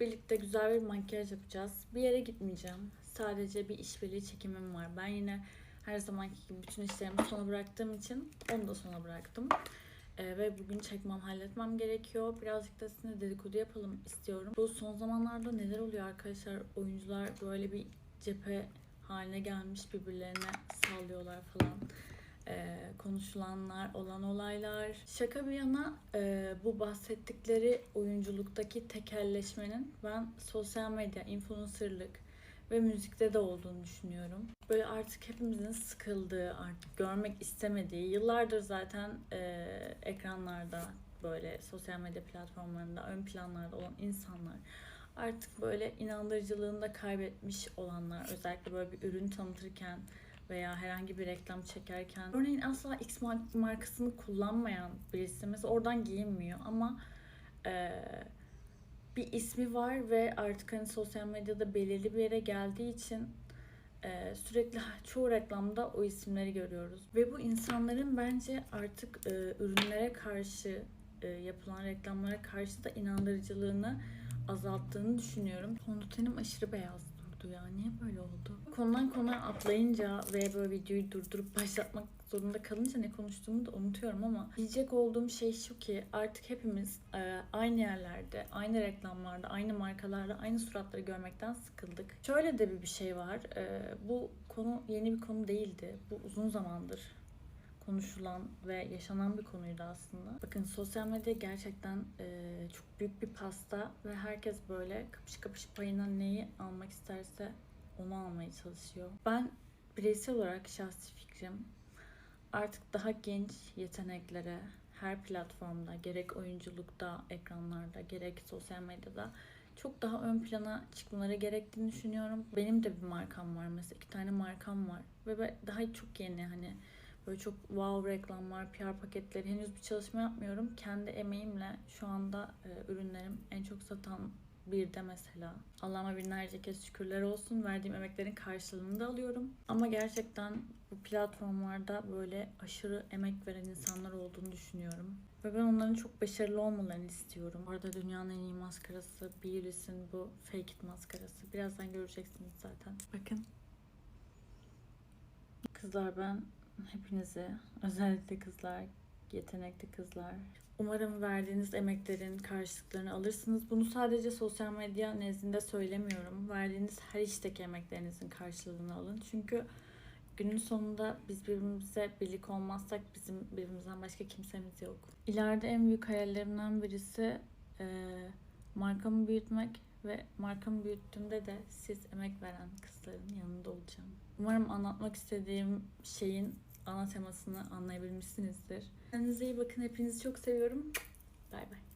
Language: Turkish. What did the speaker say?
Birlikte güzel bir makyaj yapacağız. Bir yere gitmeyeceğim. Sadece bir işbirliği çekimim var. Ben yine her zamanki gibi bütün işlerimi sona bıraktığım için onu da sona bıraktım. Ee, ve bugün çekmem, halletmem gerekiyor. Birazcık da sizinle dedikodu yapalım istiyorum. Bu son zamanlarda neler oluyor arkadaşlar? Oyuncular böyle bir cephe haline gelmiş birbirlerine sallıyorlar falan. Ee, konuşulanlar, olan olaylar. Şaka bir yana e, bu bahsettikleri oyunculuktaki tekelleşmenin ben sosyal medya, influencerlık ve müzikte de olduğunu düşünüyorum. Böyle artık hepimizin sıkıldığı, artık görmek istemediği, yıllardır zaten e, ekranlarda böyle sosyal medya platformlarında ön planlarda olan insanlar artık böyle inandırıcılığını da kaybetmiş olanlar özellikle böyle bir ürün tanıtırken veya herhangi bir reklam çekerken örneğin asla X mar- markasını kullanmayan birisi mesela oradan giyinmiyor ama e, bir ismi var ve artık hani sosyal medyada belirli bir yere geldiği için e, sürekli çoğu reklamda o isimleri görüyoruz. Ve bu insanların bence artık e, ürünlere karşı e, yapılan reklamlara karşı da inandırıcılığını azalttığını düşünüyorum. Fondötenim aşırı beyaz durdu ya. Niye böyle oldu? Konudan konuya atlayınca ve böyle videoyu durdurup başlatmak zorunda kalınca ne konuştuğumu da unutuyorum ama diyecek olduğum şey şu ki artık hepimiz e, aynı yerlerde, aynı reklamlarda, aynı markalarda, aynı suratları görmekten sıkıldık. Şöyle de bir şey var. E, bu konu yeni bir konu değildi. Bu uzun zamandır konuşulan ve yaşanan bir konuydu aslında. Bakın sosyal medya gerçekten e, çok büyük bir pasta ve herkes böyle kapış kapış payına neyi almak isterse onu almaya çalışıyor. Ben bireysel olarak şahsi fikrim artık daha genç yeteneklere her platformda gerek oyunculukta, ekranlarda, gerek sosyal medyada çok daha ön plana çıkmaları gerektiğini düşünüyorum. Benim de bir markam var mesela iki tane markam var ve daha çok yeni hani böyle çok wow reklamlar, PR paketleri henüz bir çalışma yapmıyorum. Kendi emeğimle şu anda e, ürünlerim en çok satan bir de mesela. Allah'ıma binlerce kez şükürler olsun. Verdiğim emeklerin karşılığını da alıyorum. Ama gerçekten bu platformlarda böyle aşırı emek veren insanlar olduğunu düşünüyorum. Ve ben onların çok başarılı olmalarını istiyorum. Orada dünyanın en iyi maskarası Beauty's'in bu Fake It maskarası. Birazdan göreceksiniz zaten. Bakın. Kızlar ben hepinize, özellikle kızlar, yetenekli kızlar. Umarım verdiğiniz emeklerin karşılıklarını alırsınız. Bunu sadece sosyal medya nezdinde söylemiyorum. Verdiğiniz her işteki emeklerinizin karşılığını alın. Çünkü günün sonunda biz birbirimize birlik olmazsak bizim birbirimizden başka kimsemiz yok. İleride en büyük hayallerimden birisi e, markamı büyütmek ve markamı büyüttüğümde de siz emek veren kızların yanında olacağım. Umarım anlatmak istediğim şeyin ana temasını anlayabilmişsinizdir. Kendinize iyi bakın. Hepinizi çok seviyorum. Bay bay.